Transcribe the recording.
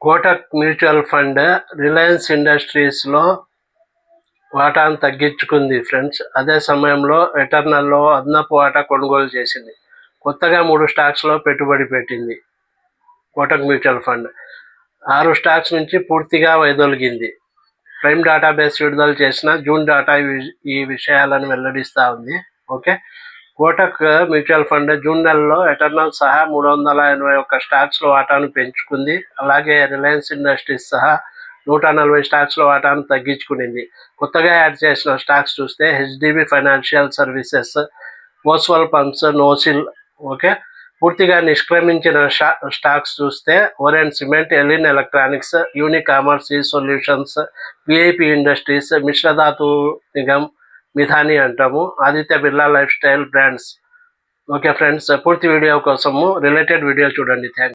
Kotak mutual fund Reliance ఇండస్ట్రీస్లో వాటాను తగ్గించుకుంది ఫ్రెండ్స్. అదే సమయంలో ఎటర్నల్లో అదనపు వాటా కొనుగోలు చేసింది. కొత్తగా మూడు స్టాక్స్లో పెట్టుబడి పెట్టింది కోటక్ మ్యూచువల్ ఫండ్. ఆరు స్టాక్స్ నుంచి పూర్తిగా వైదొలిగింది. ప్రైమ్ డేటాబేస్ విడుదల చేసిన జూన్ డేటా ఈ- ఈ విషయాలను వెల్లడిస్తూ ఉంది. Okay? Kotak mutual fund June నెలలో ఎటర్నల్ సహా మూడు వందల ఎనభై ఒక్క స్టాక్స్లో వాటాను పెంచుకుంది. అలాగే రిలయన్స్ ఇండస్ట్రీస్ సహా నూట నలభై స్టాక్స్లో వాటాను తగ్గించుకునింది. కొత్తగా యాడ్ చేసిన స్టాక్స్ చూస్తే H D B financial services మోస్వల్ pumps NOCIL okay. పూర్తిగా నిష్క్రమించిన స్టాక్స్ చూస్తే Oren cement Elin electronics Unicommerce e solutions VIP industries Mishra Nigam Nigam Midhani. Aditya Birla life style brands. Okay friends పూర్తి వీడియో కోసము రిలేటెడ్ వీడియో చూడండి. Thank